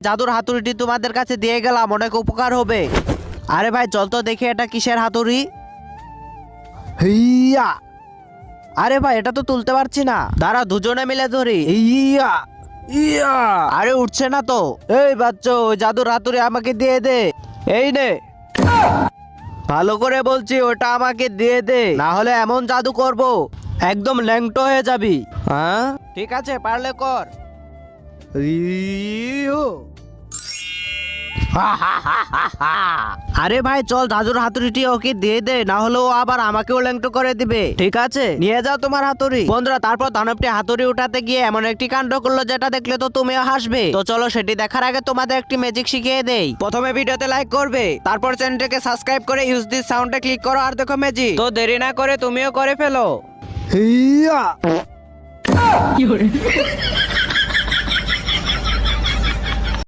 জাদুর হাতুড়িটি তোমাদের কাছে দিয়ে গেলাম অনেক উপকার হবে। আরে ভাই চল তো দেখি এটা কিসের হাতুড়ি। হিয়া আরে ভাই এটা তো তুলতে পারছি না। দাঁড়া দুজনে মিলে ধরি। ইয়া ইয়া। আরে উঠছে না তো। এই বাচ্চা ওই জাদুর হাতুড়ি আমাকে দিয়ে দে। এই নে। ভালো করে বলছি ওটা আমাকে দিয়ে দে। না হলে এমন জাদু করব। একদম ল্যাংটো হয়ে যাবি। হ্যাঁ? ঠিক আছে পারলে কর। ইয়ো। আরে ভাই চল জাদুর হাতুড়িটি ওকে দিয়ে দে না হলে ও আবার আমাকেও ল্যাংটো করে দিবে। ঠিক আছে। নিয়ে যাও তোমার হাতুড়ি। বন্ধুরা তারপর দানবটি হাতুড়ি উঠাতে গিয়ে এমন একটি কাণ্ড করল যেটা দেখলে তো তুমিও হাসবে। তো চলো সেটি দেখার আগে তোমাদের একটি ম্যাজিক শিখিয়ে দেই। প্রথমে ভিডিওতে লাইক করবে তারপর চ্যানেলটাকে সাবস্ক্রাইব করে ইউজ দিস সাউন্ডে ক্লিক করো আর দেখো ম্যাজিক তো দেরি না করে তুমিও করে ফেলো। হিয়া